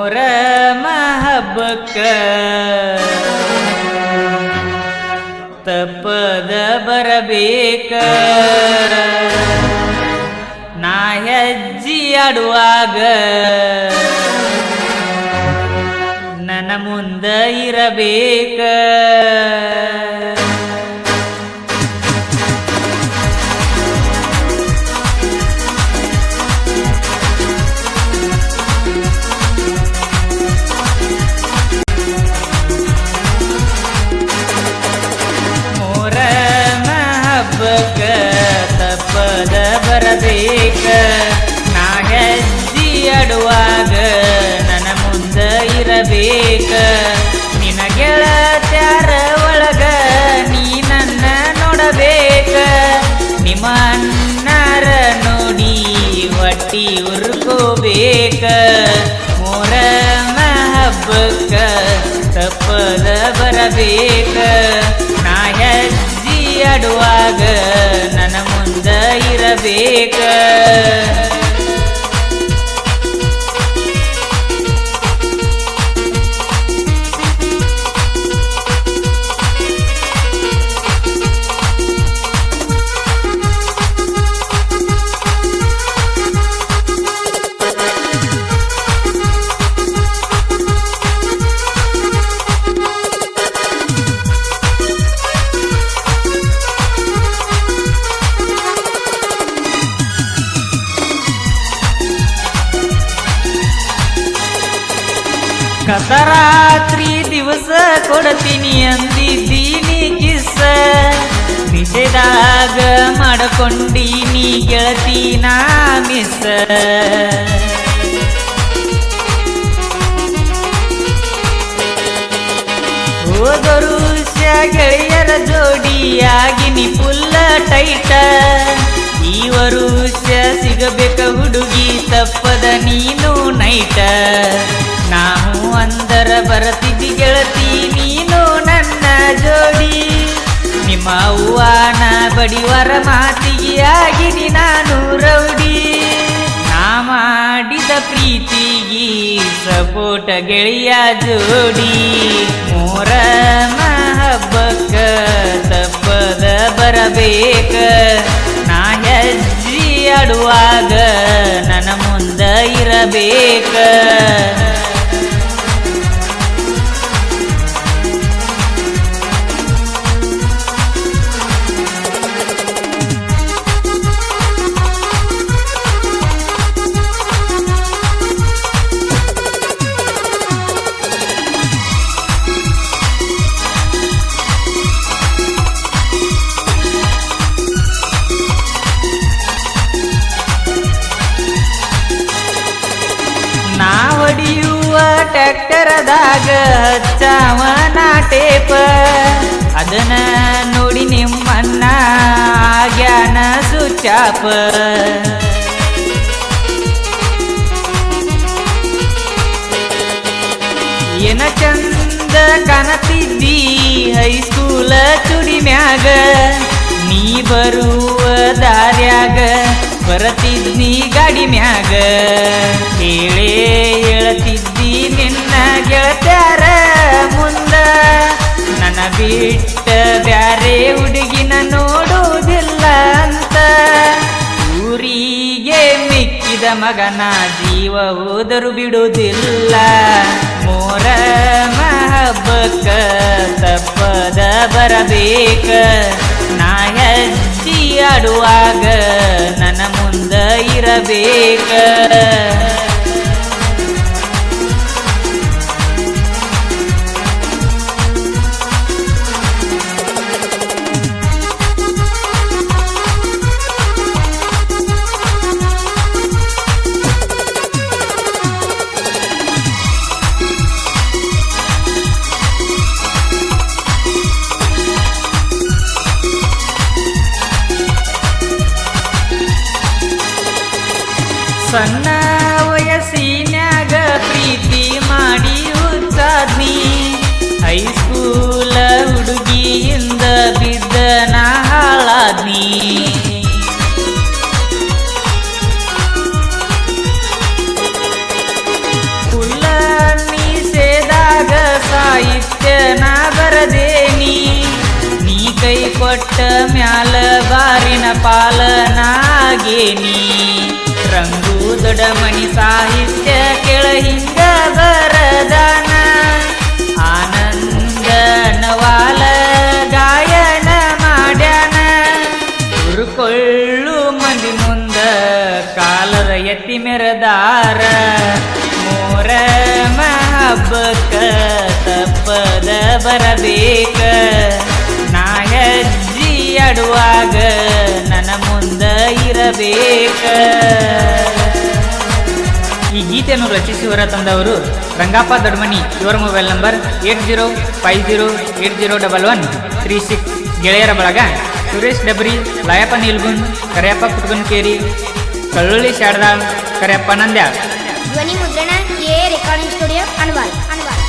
ಮೂರ ಮಹಬ್ಬಕ್ಕ. ತಪ್ಪದ ಬರಬೇಕ. ನಾ ಹೆಜ್ಜಿ ಆಡುವಾಗ ನನ್ನ ಮುಂದ ಇರಬೇಕ. ಇರಬೇಕ ನಿನ ಗೆಳತ್ಯಾರ ಒಳಗ ನೀ ನನ್ನ ನೋಡಬೇಕ. ನಿಮ್ಮ ಅಣ್ಣರ ನೋಡಿ ಒಟ್ಟಿ ಉರ್ಕೋಬೇಕ ಮೋರ ಮಹಬ್ಬಕ್ಕ ತಪ್ಪದ ಬರಬೇಕ. ನಾ ಹೆಜ್ಜಿ ಆಡುವಾಗ ನನ್ನ ಮುಂದ ಇರಬೇಕ. ಕತರಾತ್ರಿ ದಿವಸ ಕೊಡ್ತೀನಿ ಅಂದಿದ್ದೀನಿ ಕಿಸ್ಸ. ನಿಷೇಧಾಗ ಮಾಡ್ಕೊಂಡೀನಿ ಗೆಳತಿ ನಾ ಹೋದರು ಗೆಳೆಯರ ಜೋಡಿಯಾಗಿನಿ ಫುಲ್ಲ ಟೈಟ. ಈ ವರುಷ ಸಿಗಬೇಕ ಹುಡುಗಿ, ತಪ್ಪದ ನೀನು ನೈಟ. ನಾವು ಅಂದರ ಬರತಿದ್ದಿ ಗೆಳತಿ, ನೀನು ನನ್ನ ಜೋಡಿ. ನಿಮ್ಮ ಹೂವಾನ ಬಡಿವರ ಮಾತಿಗೆ ನಾನು ರೌಡಿ. ನಾ ಮಾಡಿದ ಪ್ರೀತಿಗೆ ಸಪೋಟ ಗೆಳೆಯ ಜೋಡಿ. ಮೋರ ಮಹಬ್ಬಕ್ಕ ತಪ್ಪದ ಬರಬೇಕ. ಇರಬೇಕ ಟ್ಯಾಕ್ಟರದಾಗ ಹಚ್ಚಾವನ ಟೇಪ ಅದನ್ನ ನೋಡಿ ನಿಮ್ಮನ್ನ ಆಗ್ಯಾನ ಸುಚಾಪ. ಏನ ಚಂದ ಕಾಣತಿದ್ದಿ ಹೈಸ್ಕೂಲ ಚುಡಿ ಮ್ಯಾಗ? ನೀ ಬರುವ ದಾರ್ಯಾಗ ಬರತಿದ್ನಿ ಗಾಡಿ ಮ್ಯಾಗ? ಹೇಳೇ ಬಿಟ್ಟ ಬ್ಯಾರೆ ಹುಡುಗಿನ ನೋಡುವುದಿಲ್ಲ ಅಂತ. ಊರಿಗೆ ಮಿಕ್ಕಿದ ಮಗನ ಜೀವ ಹೋದರು ಬಿಡುವುದಿಲ್ಲ. ಮೋರ ಮಹಬ್ಬಕ್ಕ ತಪ್ಪದ ಬರಬೇಕ. ನಾ ಆಡುವಾಗ ನನ್ನ ಮುಂದ ಇರಬೇಕ. ಸಣ್ಣ ವಯಸ್ಸಿನಾಗ ಪ್ರೀತಿ ಮಾಡಿ ಹುಚ್ಚಾದ್ನಿ ಹೈಸ್ಕೂಲ ಹುಡುಗಿಯಿಂದ ಬಿದ್ದ ನಾ ಹಾಳಾದ್ನಿ. ಕುಲ್ಲ ಸೇದಾಗ ಸಾಹಿತ್ಯ ನಾ ಬರದೇನಿ. ನೀ ಕೈ ಕೊಟ್ಟ ಮ್ಯಾಲ ಬಾರಿನ ಪಾಲನಾಗೇನಿ ರಂಗು ದೊಡ್ಡ ಮಣಿ ಸಾಹಿತ್ಯ ಕೆಳ ಹಿಂದ ಬರದಾನ ಆನಂದ ನವಾಲ ಗಾಯನ ಮಾಡ್ಯಾನ. ಉರುಕೊಳ್ಳು ಮಂದಿ ಮುಂದ ಕಾಲದ ಎತ್ತಿ ಮೆರೆದಾರ. ಮೋರ ಮಹಬ್ಬಕ್ಕ ತಪ್ಪದ ಬರಬೇಕ. ನಾ ಹೆಜ್ಜಿ ಆಡುವಾಗ ನನ್ನ ಮುಂದ ಇರಬೇಕ. ಈ ಗೀತೆಯನ್ನು ರಚಿಸುವರ ತಂದವರು ರಂಗಪ್ಪ ದೊಡ್ಮನಿ ಇವರ mobile number eight zero five zero eight zero double one, three six ಗೆಳೆಯರ ಬಳಗ ಸುರೇಶ್ ಡಬ್ರಿ, ಲಯಪ್ಪ ನಿಲ್ಗುನ್, ಕರಿಯಪ್ಪ ಪುಟ್ಗುನ್ಕೇರಿ ಕಳ್ಳುಳ್ಳಿ ಶಾರದಾ ಕರಿಯಪ್ಪ ನಂದ್ಯಾಳ್. ಧ್ವನಿ ಮುದ್ರಣ, A recording studio, Anwal. Anwal.